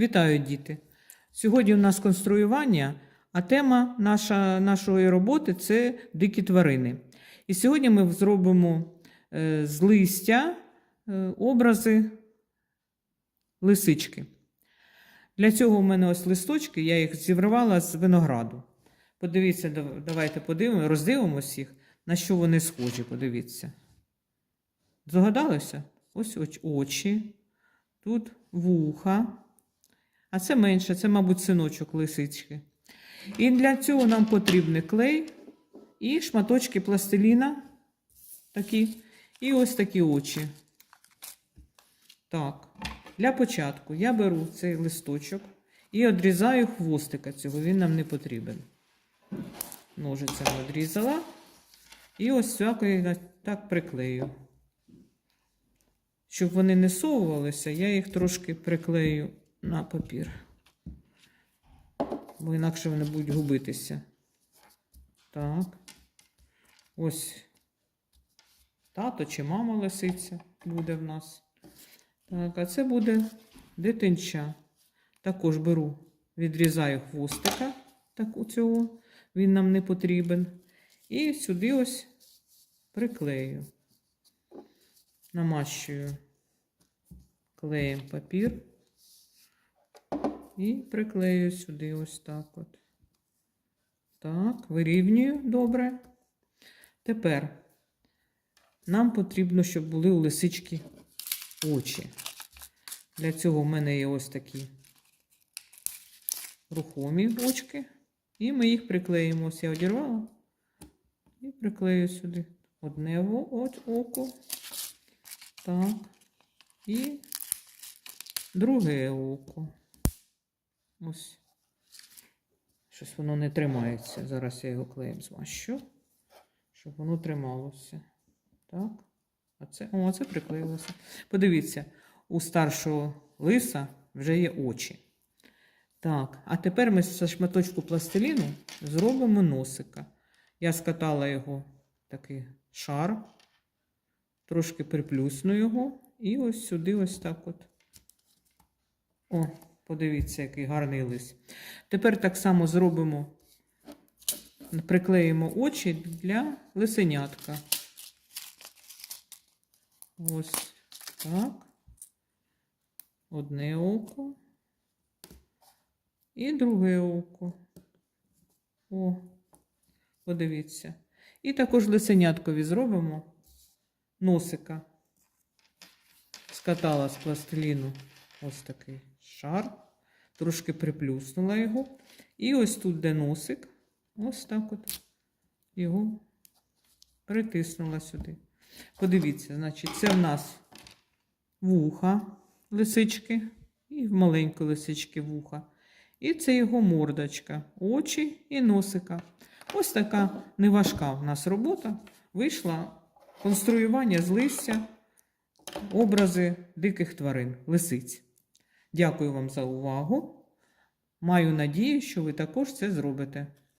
Вітаю, діти! Сьогодні у нас конструювання, а тема наша, нашої роботи це дикі тварини. І сьогодні ми зробимо е, з листя е, образи лисички. Для цього в мене ось листочки, я їх зірвала з винограду. Подивіться, давайте подивимося, роздивимося їх, на що вони схожі. Подивіться. Здогадалися? Ось очі, тут вуха. А це менше, це, мабуть, синочок лисички. І для цього нам потрібний клей і шматочки пластиліна. Такі. І ось такі очі. Так, для початку я беру цей листочок і відрізаю хвостика цього, він нам не потрібен. Ножицями відрізала. І ось всякою так приклею. Щоб вони не совувалися, я їх трошки приклею на папір. Бо інакше вони будуть губитися. Так. Ось тато чи мама лисиця буде в нас. Так, а це буде дитинча. Також беру, відрізаю хвостика, так у цього, він нам не потрібен. І сюди ось приклею. Намащую клеєм папір і приклею сюди ось так от. Так, вирівнюю добре. Тепер нам потрібно, щоб були у лисички очі. Для цього в мене є ось такі рухомі очки. І ми їх приклеїмо. Ось я одірвала і приклею сюди одне око. Так. І друге око. Ось. Щось воно не тримається. Зараз я його клеєм змащу, щоб воно трималося. Так. А це, о, це приклеїлося. Подивіться, у старшого лиса вже є очі. Так, а тепер ми з шматочку пластиліну зробимо носика. Я скатала його такий шар, трошки приплюсну його, і ось сюди, ось так от. О, подивіться, який гарний лис. Тепер так само зробимо, приклеїмо очі для лисенятка. Ось так. Одне око. І друге око. О, подивіться. І також лисеняткові зробимо носика. Скатала з пластиліну ось такий шар. Трошки приплюснула його. І ось тут, де носик, ось так от його притиснула сюди. Подивіться, значить, це в нас вуха лисички і в маленької лисички вуха. І це його мордочка, очі і носика. Ось така неважка в нас робота. Вийшла конструювання з листя, образи диких тварин, лисиць. Дякую вам за увагу. Маю надію, що ви також це зробите.